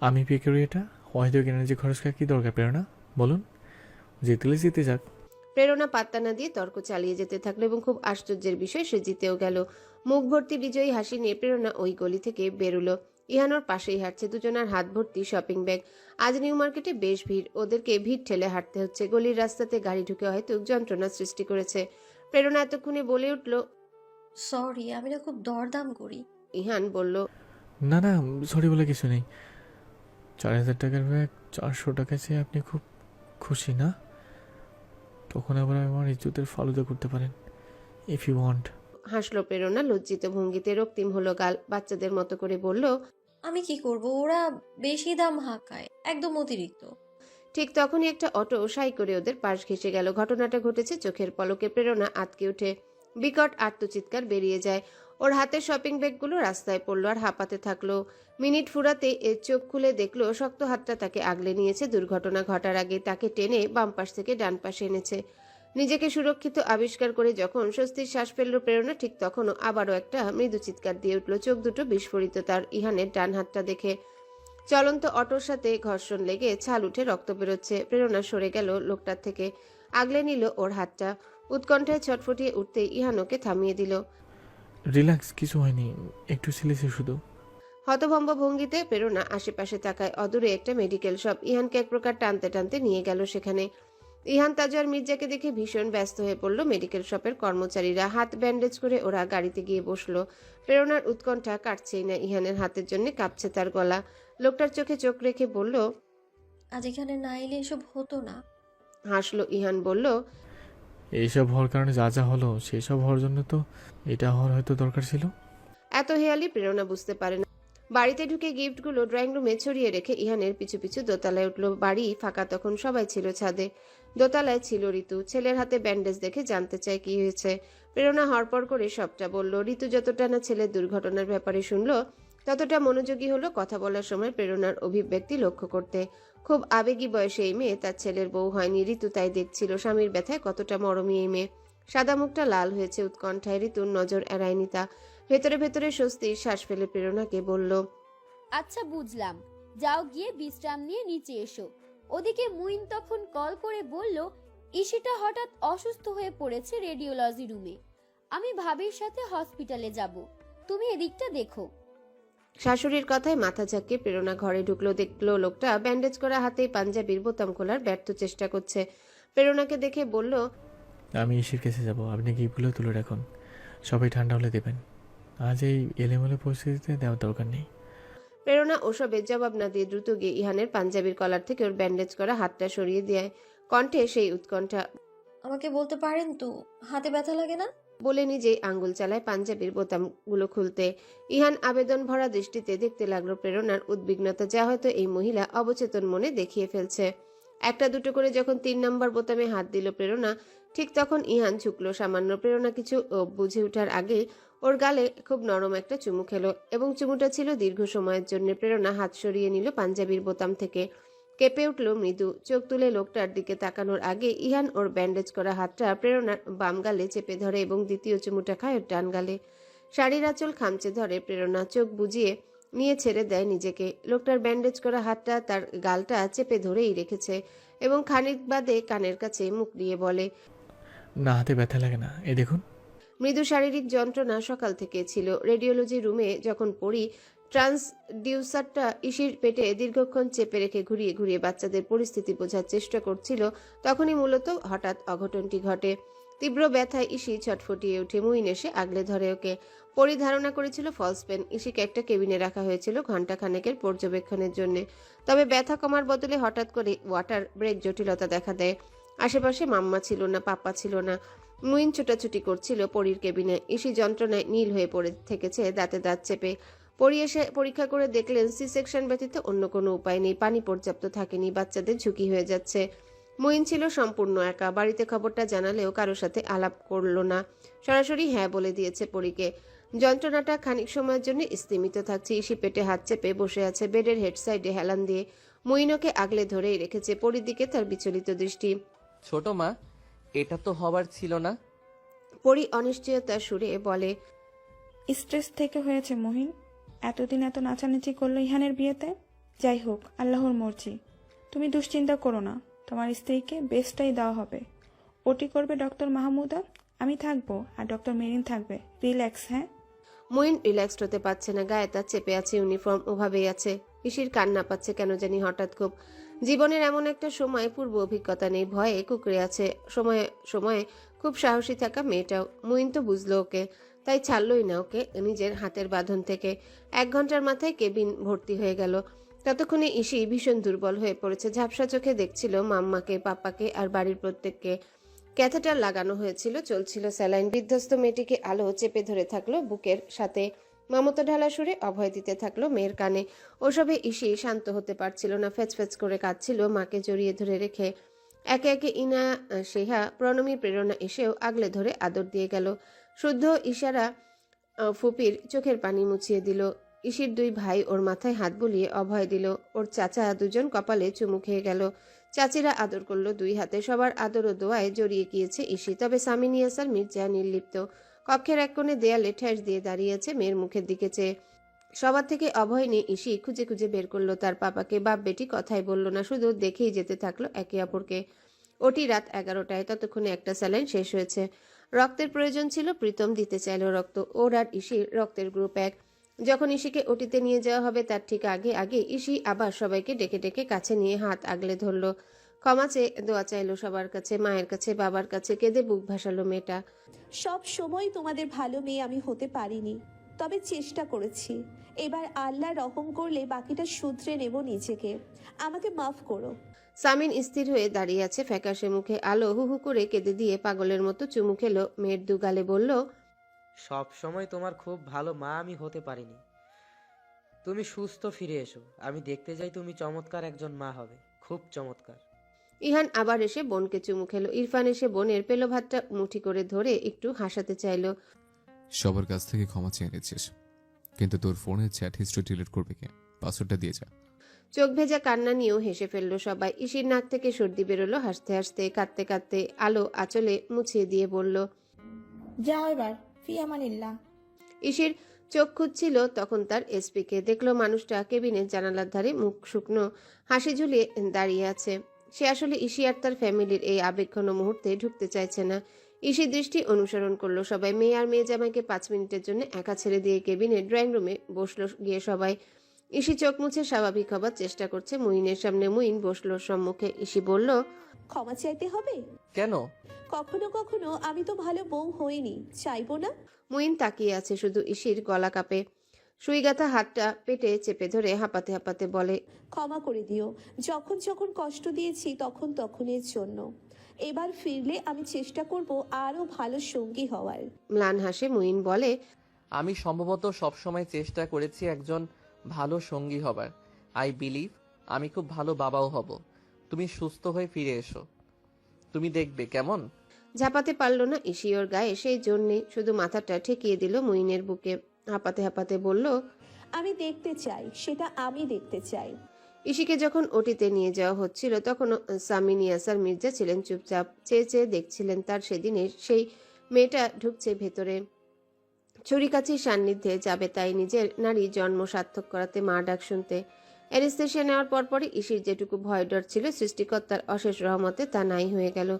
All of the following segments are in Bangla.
আমি পে করি এটা? হয়তো এনার্জি খরচ করা কি দরকার প্রেরণা? বলুন। জিতলে জিতে যাক। প্রেরণা পাত্তা না দিয়ে তর্ক চালিয়ে যেতে থাকল এবং খুব আশ্চর্যের বিষয় সে জিতেও গেল। মুখ ভর্তি বিজয়ী হাসি নিয়ে প্রেরণা ওই গলি থেকে বেরুলো। ইহানোর পাশেই হাঁটছে দুজনার হাত ভর্তি শপিং ব্যাগ আজ নিউ মার্কেটে বেশ ভিড়। ওদেরকে ভিড় ঠেলে হাঁটতে হচ্ছে। গলির রাস্তাতে গাড়ি ঢুকে হয়তো যন্ত্রণা সৃষ্টি করেছে। প্রেরণা এতক্ষণে বলে উঠল সরি আমি না খুব দরদাম করি। ইহান বলল না না সরি বলে কিছু নেই। চার হাজার টাকার ব্যাগ চারশো টাকা চেয়ে আপনি খুব খুশি না? তখন আবার আমার ইজ্জতের ফালুদা করতে পারেন ইফ ইউ ওয়ান্ট হাসলো প্রেরণা লজ্জিত ভঙ্গিতে রক্তিম হলো গাল বাচ্চাদের মতো করে বলল আমি কি করব? ওরা বেশি দাম হাঁকায় একদম অতিরিক্ত। ঠিক তখনই একটা অটো সাই করে ওদের পাশ ঘেসে গেল। ঘটনাটা ঘটেছে চোখের পলকে। প্রেরণা আটকে উঠে বিকট আত্মচিৎকার বেরিয়ে যায়। ওর হাতের শপিং ব্যাগগুলো রাস্তায় পড়ল আর হাঁপাতে থাকল। মিনিট ফুরাতে এর চোখ খুলে দেখল শক্ত হাতটা তাকে আগলে নিয়েছে। দুর্ঘটনা ঘটার আগে তাকে টেনে বাম পাশ থেকে ডান পাশে এনেছে। নিজেকে সুরক্ষিত আবিষ্কার করে যখন স্বস্তির শ্বাস ফেলল প্রেরণা, ঠিক তখনও আবারও একটা মৃদু চিৎকার দিয়ে উঠল। চোখ দুটো বিস্ফোরিত তার ইহানের ডান হাতটা দেখে। চলন্ত অটোর সাথে ঘর্ষণ লেগে ছাল উঠে রক্ত বেরোচ্ছে। প্রেরণা সরে গেল লোকটার থেকে। আগলে নিল ওর হাতটা। উৎকণ্ঠায় ছটফটিয়ে উঠতেই ইহানোকে থামিয়ে দিল। রিল্যাক্স কিছু হয়নি একটু ছিলেছে শুধু। হতভম্ব ভঙ্গিতে প্রেরণা আশেপাশে তাকায় অদূরে একটা মেডিকেল শপ ইহানকে এক প্রকার টানতে টানতে নিয়ে গেল সেখানে। ইহান তাজওয়ার মির্জাকে দেখে ভীষণ ব্যস্ত হয়ে পড়ল মেডিকেল শপের কর্মচারীরা। হাত ব্যান্ডেজ করে ওরা গাড়িতে গিয়ে বসল। প্রেরণার উৎকণ্ঠা কাটছেই না ইহানের হাতের জন্য কাঁপছে তার গলা। লোকটার চোখে চোখ রেখে বলল আজ এখানে না এলে এসব হতো না। হাসলো ইহান বলল এইসব হওয়ার কারণে যা যা হলো সেই সব হওয়ার জন্য তো এটা হওয়ার হয়তো দরকার ছিল। এত হেয়ালি প্রেরণা বুঝতে পারে না। বাড়িতে ঢুকে গিফটগুলো ড্রয়িং রুমে ছড়িয়ে রেখে ইহানের পিছু পিছু দোতলায় উঠল বাড়ি ফাঁকা তখন সবাই ছিল ছাদে। দোতলায় ছিল ঋতু। ছেলের হাতে ব্যান্ডেজ দেখে জানতে চায় কি হয়েছে। প্রেরণা হরপর করে সবটা বলল, ঋতু যতটা না ছেলের দুর্ঘটনার ব্যাপারে শুনলো, ততটা মনোযোগী হলো কথা বলার সময় প্রেরণার অভিব্যক্তি লক্ষ্য করতে। খুব আবেগী বয়সে এই মেয়ে তার ছেলের বউ হয়নি। ঋতু তাই দেখছিল স্বামীর ব্যথায় কতটা মরমী এই মেয়ে। সাদা মুখটা লাল হয়েছে উৎকণ্ঠায়। ঋতুর নজর এড়ায়নি তা ভেতরে ভেতরে স্বস্তির শ্বাস ফেলে প্রেরণাকে বলল আচ্ছা বুঝলাম। যাও গিয়ে বিশ্রাম নিয়ে নিচে এসো। ওদিকে মুইন তখন কল করে বলল ইশিটা হঠাৎ অসুস্থ হয়ে পড়েছে রেডিওলজি রুমে। আমি ভাবির সাথে হসপিটালে যাব। তুমি এদিকটা দেখো। শাশুড়ির কথায় মাথা ঝাঁকিয়ে প্রেরণা ঘরে ঢুকলো দেখল লোকটা ব্যান্ডেজ করা হাতেই পাঞ্জাবির বোতাম খোলার ব্যর্থ চেষ্টা করছে। প্রেরণাকে দেখে বলল আমি ইসির কাছে যাব আপনি গিফটগুলো তুলে রাখুন। সবাই ঠান্ডা হলে দেবেন। আজ এই এলেমেলে পরিস্থিতিতে দেওয়ার দরকার নেই। প্রেরণা ওসবের জবাব না দিয়ে দ্রুত গিয়ে ইহানের পাঞ্জাবির কলার থেকে ওর ব্যান্ডেজ করা হাতটা সরিয়ে দেয়। কণ্ঠে সেই উৎকণ্ঠা আমাকে বলতে পারেন তো হাতে ব্যথা লাগে না? বলে নিজেই আঙ্গুল চালায় পাঞ্জাবির বোতামগুলো খুলতে। ইহান আবেদন ভরা দৃষ্টিতে দেখতে লাগল প্রেরণার উদ্বিগ্নতা যা হয়তো এই মহিলা অবচেতন মনে দেখিয়ে ফেলছে। একটা দুটো করে যখন তিন নম্বর বোতামে হাত দিল প্রেরণা, ঠিক তখন ইহান ঝুঁকলো সামান্য। প্রেরণা কিছু বুঝে ওঠার আগে ওর গালে খুব নরম একটা চুমু খেলো এবং চুমুটা ছিল দীর্ঘ সময়ের জন্য। প্রেরণা হাত সরিয়ে নিল পাঞ্জাবির বোতাম থেকে। কেঁপে উঠল মৃদু চোখ তুলে লোকটার দিকে তাকানোর আগে ইহান ওর ব্যান্ডেজ করা হাতটা প্রেরণার বাম গালে চেপে ধরে এবং দ্বিতীয় চুমুটা খায় ওর ডান গালে। শাড়ির আঁচল খামচে ধরে প্রেরণা চোখ বুজিয়ে নিয়ে ছেড়ে দেয় নিজেকে। লোকটার ব্যান্ডেজ করা হাতটা তার গালটা চেপে ধরেই রেখেছে এবং খানিক বাদে কানের কাছে মুখ নিয়ে বলে না হাতে ব্যথা লাগে না। এ দেখুন। মৃদু শারীরিক যন্ত্রণা সকাল থেকে ছিল। রেডিওলজি রুমে যখন পড়ি ট্রান্সডিউসারটা ইসির পেটে দীর্ঘক্ষণ চেপে রেখে ঘুরিয়ে ঘুরিয়ে বাচ্চাদের পরিস্থিতি বোঝার চেষ্টা করছিল, তখনই মূলত হঠাৎ অঘটনটি ঘটে। তীব্র ব্যথায় ইসি ছটফটিয়ে উঠে মুইন এসে আগলে ধরে ওকে। পরিধারণা করেছিল ফলস পেন। ইসিকে একটা কেবিনে রাখা হয়েছিল ঘণ্টা খানেকের পর্যবেক্ষণের জন্য। তবে ব্যথা কমার বদলে হঠাৎ করে ওয়াটার ব্রেক জটিলতা দেখা দেয়। আশেপাশে মাম্মা ছিল না, পাপ্পা ছিল না। মুইন ছুটাছুটি করছিল পরীর কেবিনে। ইসি যন্ত্রণায় নীল হয়ে পড়ে থেকেছে দাঁতে দাঁত চেপে। পরি এসে পরীক্ষা করে দেখলেন সি সেকশন ব্যতীত অন্য কোনো উপায় নেই। পানি পর্যাপ্ত থাকেনি বাচ্চাদের ঝুঁকি হয়ে যাচ্ছে। মুইন ছিল সম্পূর্ণ একা। বাড়িতে খবরটা জানালেও কারোর সাথে আলাপ করল না। সরাসরি হ্যাঁ বলে দিয়েছে পরীকে। যন্ত্রণাটা খানিক সময়ের জন্য স্থিমিত থাকছে। ইসি পেটে হাত চেপে বসে আছে। বেডের হেড সাইডে হেলান দিয়ে মুইনকে আগলে ধরেই রেখেছে। পরীর দিকে তার বিচলিত দৃষ্টি। ছোট মা এটা তো হবার ছিল না। পরি অনিশ্চয়তার সুরে বলে স্ট্রেস থেকে হয়েছে মহিন। এতদিন এত নাচানাচি করল ইহানের বিয়েতে? যাই হোক, আল্লাহর মর্জি। তুমি দুশ্চিন্তা করো না, তোমার স্ত্রীকে বেস্টটাই দেওয়া হবে। ওটি করবে ডক্টর মাহমুদা? আমি থাকব, আর ডক্টর মেরিন থাকবে। রিল্যাক্স হ্যাঁ? মুইন রিল্যাক্সড হতে পারছে না, গায়ে তার চেপে আছে ইউনিফর্ম ওভাবেই আছে। ইসির কান্না পাচ্ছে কেন জানি হঠাৎ খুব। জীবনের এমন একটা সময় পূর্ব অভিজ্ঞতা নেই, ভয়ে কুকড়ে আছে। সময়ে সময়ে খুব সাহসী থাকা মেয়েটাও। মুইন তো বুঝলো ওকে। তাই ছাড়লই না ওকে। নিজের হাতের বাঁধন থেকে এক ঘণ্টার মাথায় কেবিন ভর্তি হয়ে গেল। ততক্ষণে ইসি ভীষণ দুর্বল হয়ে পড়েছে। ঝাপসা চোখে দেখছিল মাম্মাকে, পাপ্পাকে আর বাড়ির প্রত্যেককে। ক্যাথেটার লাগানো হয়েছিল, চলছিল স্যালাইন। বিধ্বস্ত মেয়েটিকে আলো চেপে ধরে থাকল বুকের সাথে। মমতা ঢালা সুরে অভয় দিতে থাকল মেয়ের কানে। ওসবে ইসি শান্ত হতে পারছিল না ফেচ ফেচ করে কাঁদছিল, মাকে জড়িয়ে ধরে রেখে। একে একে ইনা, সেহা, প্রণমী, প্রেরণা এসেও আগলে ধরে আদর দিয়ে গেল। শুদ্ধ ইশারা ফুপির চোখের পানি মুছিয়ে দিল। ইসির দুই ভাই ওর মাথায় হাত বুলিয়ে অভয় দিল। ওর চাচা দুজন কপালে চুমু খেয়ে গেল। চাচিরা আদর করল দুই হাতে। সবার আদর ও দোয়ায় জড়িয়ে গিয়েছে ইসি তবে সামিনী আসার মির্জা নির্লিপ্ত। কক্ষের এক কোণে দেয়ালে ঠেস দিয়ে দাঁড়িয়েছে মেয়ের মুখের দিকে চেয়ে। সবার থেকে অভয় নিয়ে ইসি খুঁজে খুঁজে বের করল তার পাপাকে। বাপ বেটি কথাই বলল না, শুধু দেখেই যেতে থাকল একে অপরকে। ওটি রাত এগারোটায়। ততক্ষণে একটা স্যালাইন শেষ হয়েছে। রক্তের প্রয়োজন ছিল, প্রীতম দিতে চাইল রক্ত। ওর আর ইসির রক্তের গ্রুপ এক। যখন ইসিকে ওটিতে নিয়ে যাওয়া হবে, তার ঠিক আগে আগে ইসি আবার সবাইকে ডেকে ডেকে কাছে নিয়ে হাত আগলে ধরল। ক্ষমা চেয়ে দোয়া চাইলো সবার কাছে, মায়ের কাছে, বাবার কাছে, কেঁদে বুক ভাসালো মেয়েটা। সব সময় তোমাদের ভালো মেয়ে আমি হতে পারিনি। তবে চেষ্টা করেছি। এবার আল্লাহ রহম করলে বাকিটা শুধরে নেব নিজেকে। আমাকে মাফ করো। সামিন স্থির হয়ে দাঁড়িয়ে আছে ফ্যাকাশে মুখে আলো হু হু করে কেঁদে দিয়ে পাগলের মতো চুমু খেলো। মেয়ের দুগালে বলল সব সময় তোমার খুব ভালো মা আমি হতে পারিনি। তুমি সুস্থ ফিরে এসো। আমি দেখতে যাই তুমি চমৎকার একজন মা হবে। খুব চমৎকার। ইহান আবার এসে বোনকে চুমু খেলো। ইরফান এসে বোনের পেল ভাতটা মুঠি করে ধরে একটু হাসাতে চাইলো। সবার কাছ থেকে ক্ষমা চেয়ে নিচ্ছিস। কিন্তু তোর ফোনের চ্যাট হিস্ট্রি ডিলিট করবে কে? পাসওয়ার্ডটা দিয়ে যা। চোখ ভেজা কান্না নিয়েও হেসে ফেলল সবাই। ইসির নাক থেকে সর্দি বেরোলো হাসতে হাসতে কাঁদতে কাঁদতে আলো আঁচলে মুছিয়ে দিয়ে বলল যাও এবার ফি আমানিল্লাহ ইসির চোখ খুঁজছিল তখন তার এসপিকে। দেখল মানুষটা কেবিনের জানালার ধারে মুখ শুকনো হাসি ঝুলিয়ে দাঁড়িয়ে আছে। সে আসলে ইসি আর তার ফ্যামিলির এই আবেগঘন মুহূর্তে ঢুকতে চাইছে না। ইসি দৃষ্টি অনুসরণ করল সবাই। মেয়ে আর মেয়ে জামাইকে পাঁচ মিনিটের জন্য একা ছেড়ে দিয়ে কেবিনে ড্রয়িং রুমে বসল গিয়ে সবাই। ইসি চোখ মুছে স্বাভাবিক হবার চেষ্টা করছে মুইনের সামনে। মুইন বসল সম্মুখে। ইসি বলল ক্ষমা চাইতে হবে? কেন? কখনো কখনো আমি তো ভালো বউ হইনি চাইব না? মুইন তাকিয়ে আছে শুধু ইসির গলা কাপে। সুইগাথা হাতটা পেটে চেপে ধরে হাঁপাতে হাঁপাতে বলে ক্ষমা করে দিও। যখন যখন কষ্ট দিয়েছি তখন তখনের জন্য। এবার ফিরলে আমি চেষ্টা করব আরও ভালো সঙ্গী হওয়ার। ম্লান হাসে মুইন বলে আমি সম্ভবত সবসময় চেষ্টা করেছি একজন ভালো সঙ্গী হবার। আই বিলিভ আমি খুব ভালো বাবাও হব। তুমি সুস্থ হয়ে ফিরে এসো। তুমি দেখবে কেমন? ঝাপাতে পারল না ইসি ওর গায়ে সেই জন্যে শুধু মাথাটা ঠেকিয়ে দিল মুইনের বুকে। হাঁপাতে হাঁপাতে বলল আমি দেখতে চাই সেটা আমি দেখতে চাই। ইসিকে যখন ওটিতে নিয়ে যাওয়া হচ্ছিল, তখন সামিনী আসার মির্জা ছিলেন চুপচাপ। চেয়ে চেয়ে দেখছিলেন তার সেদিনের সেই মেয়েটা ঢুকছে ভেতরে। ছুরিকাছির সান্নিধ্যে যাবে তাই নিজের নারী জন্ম সার্থক করাতে মা ডাক শুনতে। অ্যানেস্থেশিয়া নেওয়ার পরপরই ইসির যেটুকু ভয় ডর ছিল, সৃষ্টিকর্তার অশেষ রহমতে তা নাই হয়ে গেল।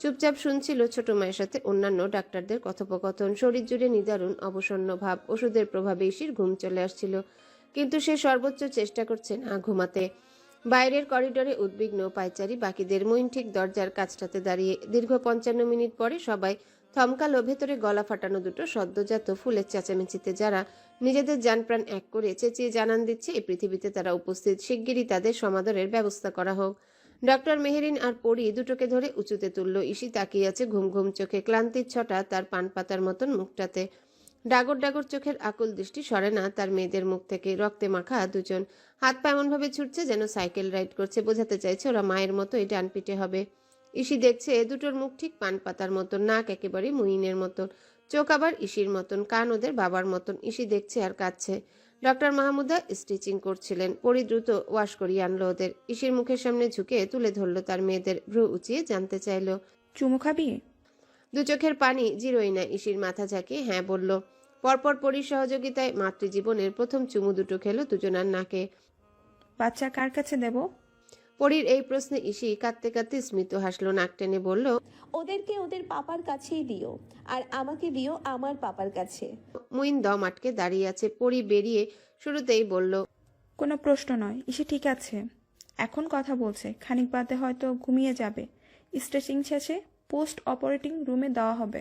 চুপচাপ শুনছিল ছোট মায়ের সাথে অন্যান্য ডাক্তারদের কথোপকথন। শরীর জুড়ে নিদারুণ, অবসন্ন ভাব। ওষুধের প্রভাবে ইসির ঘুম চলে আসছিল। কিন্তু সে সর্বোচ্চ চেষ্টা করছে না ঘুমাতে। বাইরের করিডরে উদ্বিগ্ন পায়চারি বাকিদের মইন ঠিক দরজার কাছটাতে দাঁড়িয়ে দীর্ঘ পঞ্চান্ন মিনিট পরে সবাই থমকালো ভেতরে গলা ফাটানো দুটো সদ্যজাত ফুলের চেঁচামেচিতে যারা নিজেদের যানপ্রাণ এক করে চেঁচিয়ে জানান দিচ্ছে এই পৃথিবীতে তারা উপস্থিত, শিগগিরই তাদের সমাদরের ব্যবস্থা করা হোক। ডক্টর মেহেরিন আর পরি দুটোকে ধরে উঁচুতে তুলল। ইসি তাকিয়ে আছে ঘুম ঘুম চোখে, ক্লান্তির ছটা তার পান পাতার মতন মুখটাতে। ডাগর ডাগর চোখের আকুল দৃষ্টি সরে না। তার মেয়েদের মুখ থেকে রক্তে মাখা দুজন। হাত পা এমনভাবে ছুটছে যেন সাইকেল রাইড করছে বোঝাতে চাইছে ওরা মায়ের মতোই ডান পিঠে হবে। ইসি দেখছে দুটোর মুখ ঠিক পান পাতার মতন নাক একেবারে মুইনের মতন। চোখ আবার ইসির মতন কান ওদের বাবার মতন। ইসি দেখছে আর কাঁদছে। ডক্টর মাহমুদা স্টিচিং করছিলেন। পরি দ্রুত ওয়াশ করিয়ে আনলো ওদের। ইসির মুখের সামনে ঝুঁকে তুলে ধরলো তার মেয়েদের। ভ্রু উঁচিয়ে জানতে চাইলো। চুমু খাবি? দু চোখের পানি জিরোই না। ইসির মাথা ঝাঁকিয়ে হ্যাঁ বলল। পরপর পরির সহযোগিতায় মাতৃজীবনের প্রথম চুমু দুটো খেলো দুজনার নাকে বাচ্চা কার কাছে দেব পরীর এই প্রশ্নে ইসি কাঁদতে কাঁদতে স্মিত হাসলো নাক টেনে বলল ওদেরকে ওদের পাপার কাছেই দিও আর আমাকে দিও আমার পাপার কাছে। মুইন দম আটকে দাঁড়িয়ে আছে। পরি বেরিয়ে শুরুতেই বলল কোনো প্রশ্ন নয় ইসে ঠিক আছে। এখন কথা বলছে খানিক বাদে হয়তো ঘুমিয়ে যাবে। স্ট্রেচিং শেষে পোস্ট অপারেটিং রুমে দেওয়া হবে।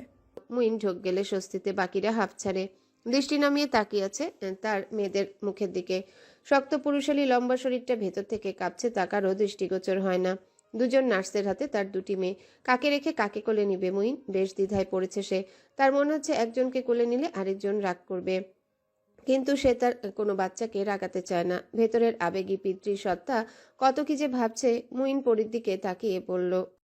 মুইন ঢোক গেলে স্বস্তিতে বাকিরা হাফ ছাড়ে। দৃষ্টি নামিয়ে তাকিয়ে আছে তার মেয়েদের মুখের দিকে। শক্ত পুরুষালী লম্বা শরীরটা ভেতর থেকে কাঁপছে, তাকারও দৃষ্টিগোচর হয় না। দুজন নার্সের হাতে তার দুটি মেয়ে। কাকে রেখে কাকে কোলে নিবে মুইন? বেশ দ্বিধায় পড়েছে সে। তার মনে হচ্ছে একজনকে কোলে নিলে আরেকজন রাগ করবে। কিন্তু সে তার কোনো বাচ্চাকে রাগাতে চায় না। ভেতরের আবেগী পিতৃ সত্তা কত কি যে ভাবছে, মুইন পরির দিকে তাকিয়ে বলল